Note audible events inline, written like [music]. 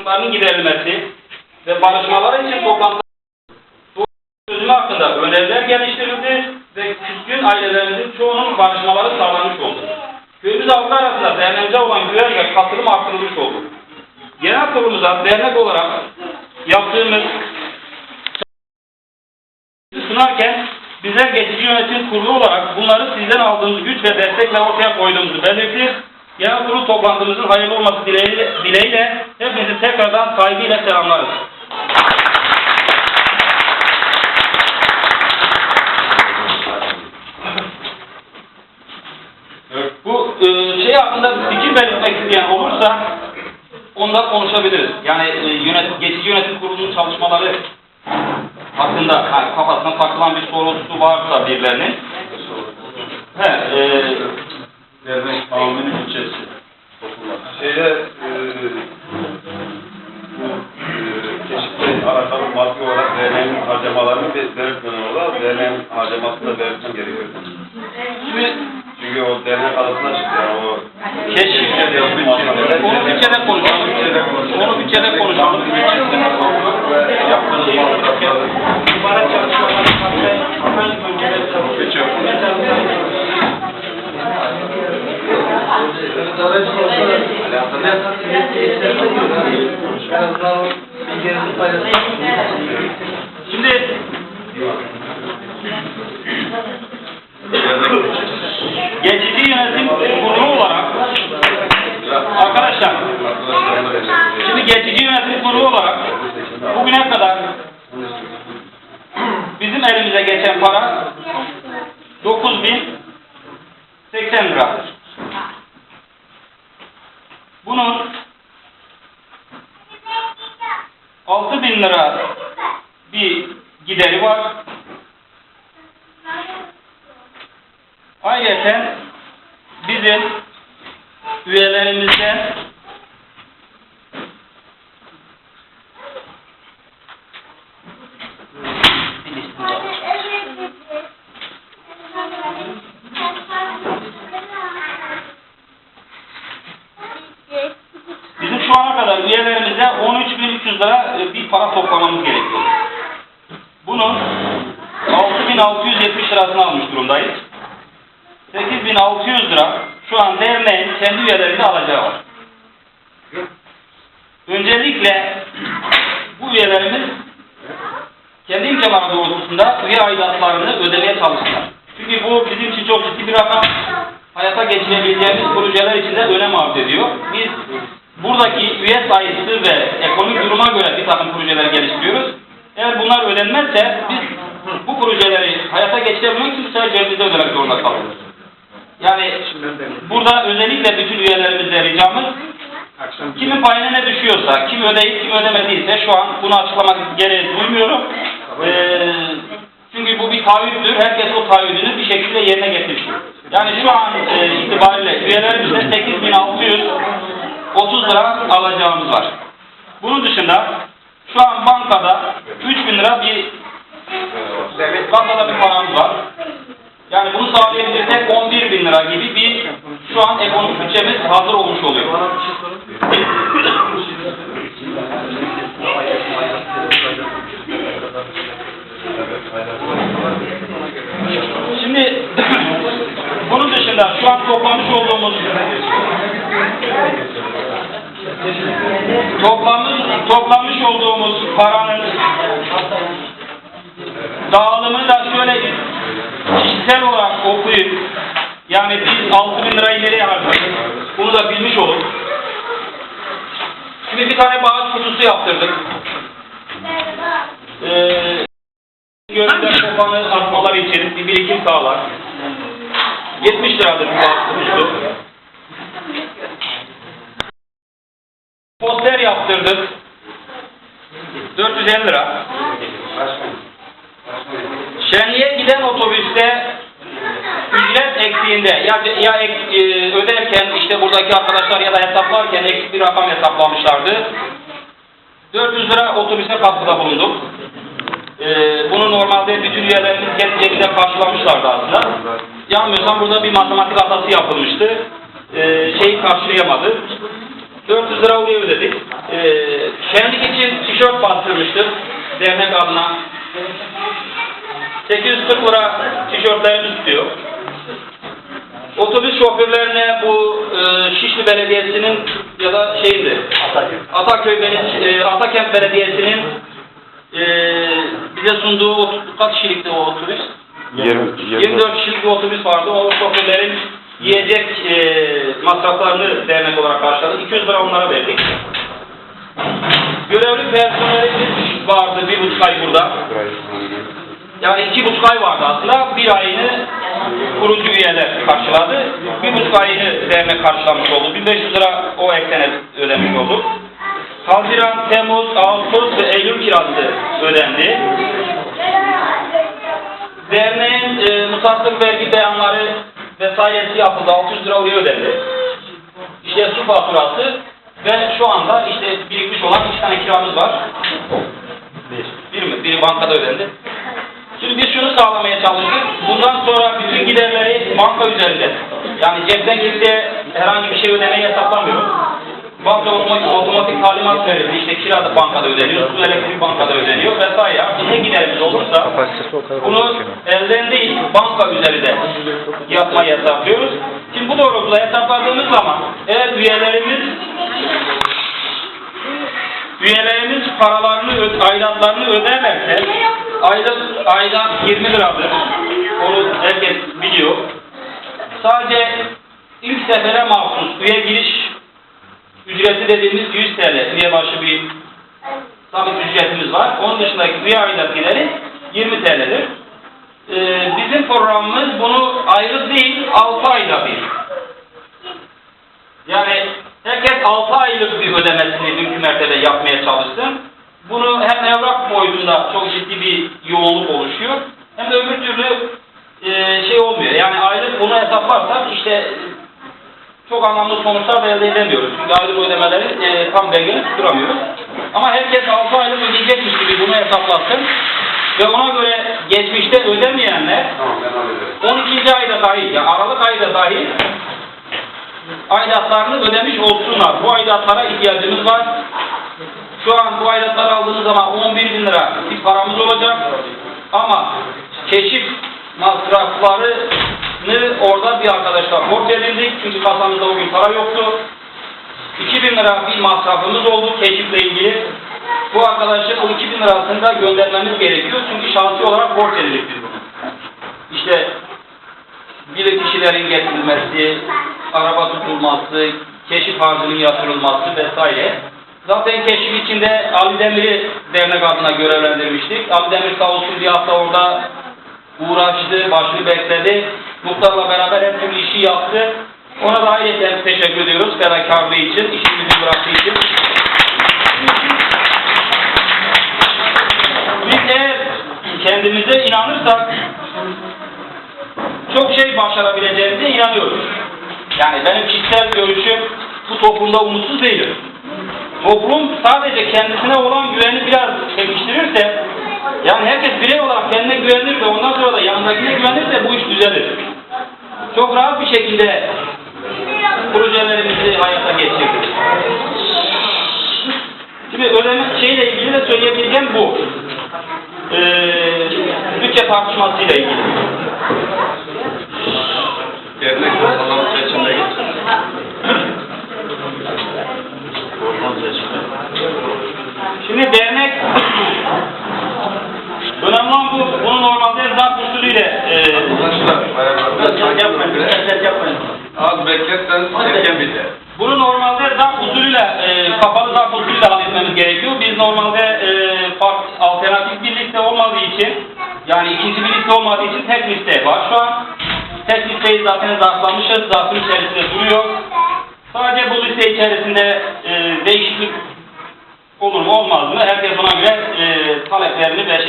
sorunlarının giderilmesi ve barışmalar için toplantı çözümü hakkında öneriler geliştirildi ve küskün ailelerimizin çoğunun barışmaları sağlanmış oldu. Köyümüz halkı arasında derneğimize olan güven ve katılım artırılmış oldu. Genel kurulumuza dernek olarak yaptığımız sunarken bizler geçici yönetim kurulu olarak bunları sizden aldığımız güç ve destekle ortaya koyduğumuzu belirtir. Genel kurul toplantımızın hayırlı olması dileğiyle, dileğiyle hepinizi tekrardan saygıyla selamlarız. Bu e, şey hakkında fikir belirtmek isteyen olursa ondan konuşabiliriz. Yani e, yönetim, geçici yönetim kurulunun çalışmaları hakkında ha, kafasına takılan bir sorusu varsa birilerinin. He, e, Dernek aminin bütçesi. Şeyde e, bu e, keşifte alakalı maddi olarak derneğin harcamalarını bir belirtmeden olarak derneğin harcamasını da belirtmem gerekiyor. şimdi Çünkü o dernek arasında çıktı yani o onu bütçede konuşalım. Onu bütçede konuşalım. yaptığınız masrafları İbaret çalışmaları hemen bölgeleri geçiyor. Şimdi geçici yönetim kurulu olarak arkadaşlar şimdi geçici yönetim kurulu olarak bugüne kadar bizim elimize geçen para 9080 liradır. Bunun 6000 lira bir gideri var. Ayrıca bizim üyelerimizden bizim şu ana kadar üyelerimize 13.300 lira e, bir para toplamamız gerekiyor. Bunun 6.670 lirasını almış durumdayız. 8.600 lira şu an derneğin kendi üyelerinde alacağı var. Öncelikle bu üyelerimiz kendi imkanları doğrultusunda üye aidatlarını ödemeye çalışsınlar. Çünkü bu bizim için çok ciddi bir rakam. Hayata geçirebileceğimiz projeler için de önem arz ediyor. Biz buradaki üye sayısı ve ekonomik duruma göre bir takım projeler geliştiriyoruz. Eğer bunlar ödenmezse biz bu projeleri hayata geçirebilmek için sadece cebimize ödemek zorunda kalıyoruz. Yani burada özellikle bütün üyelerimize ricamız kimin payına ne düşüyorsa, kim ödeyip kim ödemediyse şu an bunu açıklamak gereği duymuyorum. Ee, çünkü bu bir taahhüttür. Herkes o taahhüdünü bir şekilde yerine getirsin. Yani şu an e, itibariyle üyeler 8600 30 lira alacağımız var. Bunun dışında şu an bankada 3000 lira bir bankada bir paramız var. Yani bunu sağlayabilirsek 11 bin lira gibi bir şu an ekonomik bütçemiz hazır olmuş oluyor. Şimdi [laughs] bunun dışında şu an toplamış olduğumuz toplamış, olduğumuz paranın dağılımını da şöyle kişisel olarak okuyup yani biz 6 bin lirayı nereye harcadık? Bunu da bilmiş olun. Şimdi bir tane bağış kutusu yaptırdık. Ee, gönüller kopanı atmalar için bir birikim sağlar. 70 liradır bu bağış kutusu. Poster yaptırdık. 450 lira. Şenliğe giden otobüste ücret eksiğinde ya, ya ek, e, öderken işte buradaki arkadaşlar ya da hesaplarken eksik bir rakam hesaplamışlardı. 400 lira otobüse katkıda bulunduk. E, bunu normalde bütün üyelerimiz kendi cebinden karşılamışlardı aslında. Yanmıyorsam burada bir matematik hatası yapılmıştı. E, şeyi karşılayamadı. 400 lira oraya ödedik. Ee, şenlik için tişört bastırmıştık dernek adına. 840 lira tişörtlerimiz tutuyor. Otobüs şoförlerine bu e, Şişli Belediyesi'nin ya da şeydi Ataköy Belediye, e, Atakent Belediyesi'nin e, bize sunduğu kaç kişilikti o otobüs? 24 kişilik bir otobüs vardı. O şoförlerin yiyecek e, masraflarını dernek olarak karşıladık. 200 lira onlara verdik. Görevli personelimiz vardı bir buçuk ay burada. Yani iki buçuk ay vardı aslında. Bir ayını kurucu üyeler karşıladı. Bir buçuk ayını dernek karşılamış oldu. 1500 lira o eklene ödemiş olduk. Haziran, Temmuz, Ağustos ve Eylül kirası ödendi. Derneğin e, mutaslık vergi beyanları vesairesi yapıldı. 600 lira oraya ödendi. İşte su faturası ve şu anda işte birikmiş olan iki tane kiramız var. Bir mi? Biri bankada ödendi. Şimdi biz şunu sağlamaya çalıştık. Bundan sonra bütün giderleri banka üzerinde. Yani cepten kimseye herhangi bir şey ödemeyi hesaplamıyoruz. Banka otomatik, talimat verildi. İşte kira da bankada ödeniyor, su elektrik bankada ödeniyor vesaire. Ne giderimiz olursa bunu elden değil banka üzerinde yapmayı hesaplıyoruz. Şimdi bu doğrultuda hesapladığımız zaman eğer üyelerimiz üyelerimiz paralarını, aidatlarını öderlerse ayda, ayda 20 liradır. Onu herkes biliyor. Sadece ilk sefere mahsus üye giriş ücreti dediğimiz 100 TL. Üye başı bir sabit ücretimiz var. Onun dışındaki üye aidat gideri 20 TL'dir. Ee, bizim programımız bunu ayrı değil 6 ayda bir. Yani herkes 6 aylık bir ödemesini mümkün mertebe yapmaya çalışsın. Bunu hem evrak boyutunda çok ciddi bir yoğunluk oluşuyor. Hem de öbür türlü e, şey olmuyor. Yani aylık bunu hesaplarsak işte çok anlamlı sonuçlar elde edemiyoruz. Çünkü aylık ödemeleri e, tam dengeli tutturamıyoruz. Ama herkes 6 aylık ödeyecekmiş gibi bunu hesaplasın. Ve ona göre geçmişte ödemeyenler Tamam ben hallederim. 12. ayda dahil, yani Aralık ayda dahil aidatlarını ödemiş olsunlar. Bu aidatlara ihtiyacımız var. Şu an bu aidatları aldığımız zaman 11 bin lira bir paramız olacak. Ama keşif masraflarını orada bir arkadaşlar borç edildik. Çünkü kasamızda o gün para yoktu. 2000 lira bir masrafımız oldu keşifle ilgili. Bu arkadaşın o 2000 lirasını da göndermemiz gerekiyor. Çünkü şahsi olarak borç edildik biz bunu. İşte bilir kişilerin getirilmesi, araba tutulması, keşif harcının yatırılması vesaire. Zaten keşif içinde Ali Demir'i dernek adına görevlendirmiştik. Ali Demir sağ olsun bir hafta orada uğraştı, başını bekledi. Muhtarla beraber her türlü işi yaptı. Ona da ayrıca teşekkür ediyoruz fedakarlığı için, işimizi bıraktığı için. Biz eğer kendimize inanırsak çok şey başarabileceğimize inanıyoruz. Yani benim kişisel görüşüm bu toplumda umutsuz değilim. Toplum sadece kendisine olan güveni biraz pekiştirirse, yani herkes birey olarak kendine güvenir ve ondan sonra da yanındakine güvenirse bu iş düzelir. Çok rahat bir şekilde projelerimizi hayata geçirdik. Şimdi ödeme şeyle ilgili de söyleyebileceğim bu. Ee, bütçe tartışmasıyla ilgili. Dernek. Orman seçimde. Şimdi dernek önemli olan bu. Bunu normalde zat usulüyle e, Arkadaşlar, yapmayın. Ses yapmayın. Az beklersen erken biter. Bunu normalde zat usulüyle, e, kapalı zat usulüyle halletmemiz gerekiyor. Biz normalde e, fark, alternatif bir liste olmadığı için, yani ikinci bir liste olmadığı için tek liste var şu an. Tek listeyi zaten zarflamışız, zarfın içerisinde duruyor. Sadece bu liste içerisinde e, değişiklik olur mu olmaz mı? Herkes ona göre e, taleplerini ve şey